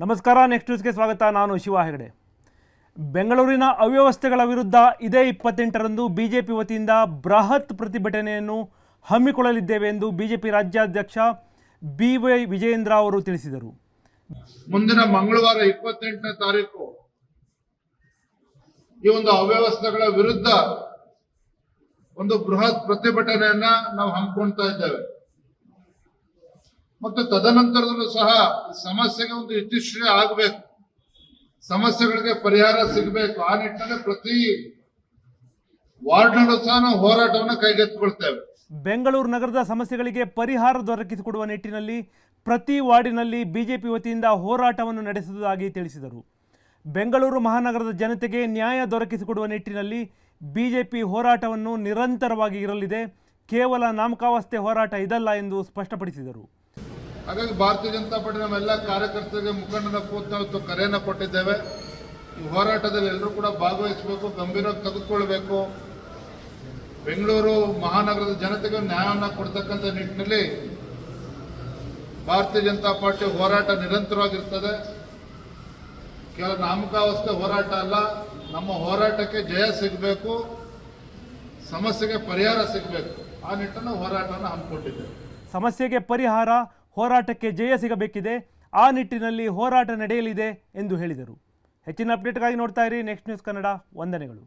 ನಮಸ್ಕಾರ ನೆಕ್ಸ್ಟ್ ನ್ಯೂಸ್ಗೆ ಸ್ವಾಗತ. ನಾನು ಶಿವ ಹೆಗಡೆ. ಬೆಂಗಳೂರಿನ ಅವ್ಯವಸ್ಥೆಗಳ ವಿರುದ್ಧ ಇದೇ ಇಪ್ಪತ್ತೆಂಟರಂದು ಬಿಜೆಪಿ ವತಿಯಿಂದ ಬೃಹತ್ ಪ್ರತಿಭಟನೆಯನ್ನು ಹಮ್ಮಿಕೊಳ್ಳಲಿದ್ದೇವೆ ಎಂದು ಬಿಜೆಪಿ ರಾಜ್ಯಾಧ್ಯಕ್ಷ ಬಿ ವೈ ವಿಜಯೇಂದ್ರ ಅವರು ತಿಳಿಸಿದರು. ಮುಂದಿನ ಮಂಗಳವಾರ ಇಪ್ಪತ್ತೆಂಟನೇ ತಾರೀಕು ಈ ಒಂದು ಅವ್ಯವಸ್ಥೆಗಳ ವಿರುದ್ಧ ಒಂದು ಬೃಹತ್ ಪ್ರತಿಭಟನೆಯನ್ನ ನಾವು ಹಮ್ಮಿಕೊಳ್ತಾ ಇದ್ದೇವೆ. ಮತ್ತು ತದನಂತರದಲ್ಲೂ ಸಹ ಸಮಸ್ಯೆಗೆ ಒಂದು ಇತಿಶ್ರೀ ಆಗಬೇಕು. ಸಮಸ್ಯೆಗಳಿಗೆ ಪರಿಹಾರ ಸಿಗಬೇಕು. ಆ ನಿಟ್ಟಿನಲ್ಲಿ ಪ್ರತಿ ವಾರ್ಡ್ನಲ್ಲೂ ಸಹ ನಾವು ಹೋರಾಟವನ್ನು ಕೈಗೆತ್ತಿಕೊಳ್ತೇವೆ. ಬೆಂಗಳೂರು ನಗರದ ಸಮಸ್ಯೆಗಳಿಗೆ ಪರಿಹಾರ ದೊರಕಿಸಿಕೊಡುವ ನಿಟ್ಟಿನಲ್ಲಿ ಪ್ರತಿ ವಾರ್ಡಿನಲ್ಲಿ ಬಿಜೆಪಿ ವತಿಯಿಂದ ಹೋರಾಟವನ್ನು ನಡೆಸುವುದಾಗಿ ತಿಳಿಸಿದರು. ಬೆಂಗಳೂರು ಮಹಾನಗರದ ಜನತೆಗೆ ನ್ಯಾಯ ದೊರಕಿಸಿಕೊಡುವ ನಿಟ್ಟಿನಲ್ಲಿ ಬಿಜೆಪಿ ಹೋರಾಟವನ್ನು ನಿರಂತರವಾಗಿ ಇರಲಿದೆ. ಕೇವಲ ನಾಮಕಾವಸ್ಥೆ ಹೋರಾಟ ಇದಲ್ಲ ಎಂದು ಸ್ಪಷ್ಟಪಡಿಸಿದರು. ಹಾಗಾಗಿ ಭಾರತೀಯ ಜನತಾ ಪಾರ್ಟಿ ನಮ್ಮೆಲ್ಲ ಕಾರ್ಯಕರ್ತರಿಗೆ ಮುಖಂಡನ ಕೂತು ನಾವು ಕರೆಯನ್ನು ಕೊಟ್ಟಿದ್ದೇವೆ. ಈ ಹೋರಾಟದಲ್ಲಿ ಎಲ್ಲರೂ ಕೂಡ ಭಾಗವಹಿಸಬೇಕು, ಗಂಭೀರವಾಗಿ ತೆಗೆದುಕೊಳ್ಬೇಕು ಬೆಂಗಳೂರು ಮಹಾನಗರದ ಜನತೆಗೆ ನ್ಯಾಯವನ್ನು ಕೊಡ್ತಕ್ಕಂಥ ನಿಟ್ಟಿನಲ್ಲಿ ಭಾರತೀಯ ಜನತಾ ಪಾರ್ಟಿ ಹೋರಾಟ ನಿರಂತರವಾಗಿರ್ತದೆ. ಕೇವಲ ನಾಮಕಾವಸ್ಥೆ ಹೋರಾಟ ಅಲ್ಲ, ನಮ್ಮ ಹೋರಾಟಕ್ಕೆ ಜಯ ಸಿಗಬೇಕು, ಸಮಸ್ಯೆಗೆ ಪರಿಹಾರ ಸಿಗಬೇಕು. ಆ ನಿಟ್ಟನ್ನು ಹೋರಾಟವನ್ನು ಹಮ್ಮಿಕೊಂಡಿದ್ದೇವೆ. ಸಮಸ್ಯೆಗೆ ಪರಿಹಾರ ಹೋರಾಟಕ್ಕೆ ಜಯ ಸಿಗಬೇಕಿದೆ, ಆ ನಿಟ್ಟಿನಲ್ಲಿ ಹೋರಾಟ ನಡೆಯಲಿದೆ ಎಂದು ಹೇಳಿದರು. ಹೆಚ್ಚಿನ ಅಪ್ಡೇಟ್ಗಾಗಿ ನೋಡ್ತಾ ಇರಿ, ನೆಕ್ಸ್ಟ್ ನ್ಯೂಸ್ ಕನ್ನಡ ವಂದನೆಗಳು.